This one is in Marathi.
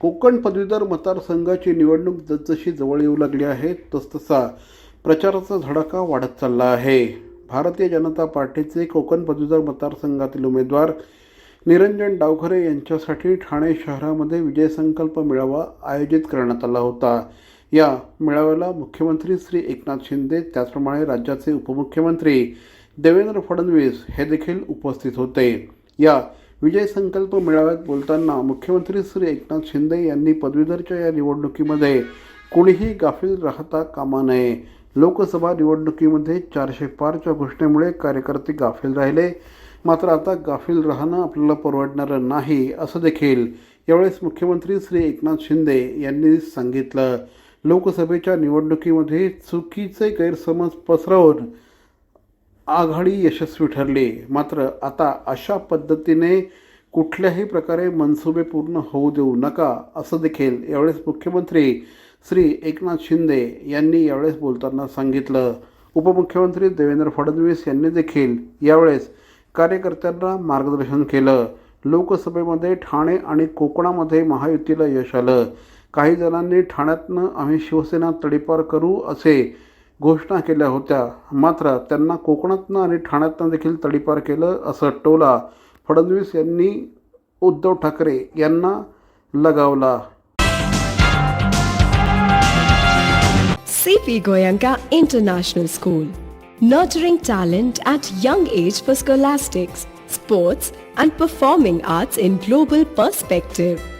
कोकण पदवीधर मतदारसंघाची निवडणूक जसजशी जवळ येऊ लागली आहे तसतसा प्रचाराचा धडाका वाढत चालला आहे. भारतीय जनता पार्टीचे कोकण पदवीधर मतदारसंघातील उमेदवार निरंजन डावखरे यांच्यासाठी ठाणे शहरामध्ये विजय संकल्प मेळावा आयोजित करण्यात आला होता. या मेळाव्याला मुख्यमंत्री श्री एकनाथ शिंदे त्याचप्रमाणे राज्याचे उपमुख्यमंत्री देवेंद्र फडणवीस हे देखील उपस्थित होते. या विजय संकल्प मेळाव्यात बोलताना मुख्यमंत्री श्री एकनाथ शिंदे यांनी पदवीधरच्या या निवडणुकीमध्ये कोणीही गाफील राहता कामा नये. लोकसभा निवडणुकीमध्ये चारशे पारच्या घोषणेमुळे कार्यकर्ते गाफील राहिले. मात्र आता गाफील राहणं आपल्याला परवडणारं नाही असं देखील यावेळेस मुख्यमंत्री श्री एकनाथ शिंदे यांनी सांगितलं. लोकसभेच्या निवडणुकीमध्ये चुकीचे गैरसमज पसरवून आघाडी यशस्वी ठरली. मात्र आता अशा पद्धतीने कुठल्याही प्रकारे मनसुबे पूर्ण होऊ देऊ नका असं देखील यावेळेस मुख्यमंत्री श्री एकनाथ शिंदे यांनी यावेळेस बोलताना सांगितलं. उपमुख्यमंत्री देवेंद्र फडणवीस यांनी देखील यावेळेस कार्यकर्त्यांना मार्गदर्शन केलं. लोकसभेमध्ये ठाणे आणि कोकणामध्ये महायुतीला यश आलं. काही जणांनी ठाण्यातनं आम्ही शिवसेना तडीपार करू असे घोषणा केल्या होत्या. मात्र त्यांना कोकणातनं आणि ठाण्यातनं देखील तडीपार केलं असं टोला फडणवीस यांनी उद्धव ठाकरे यांना लगावला. CP Goenka international school nurturing talent at young age for scholastics sports and performing arts in global perspective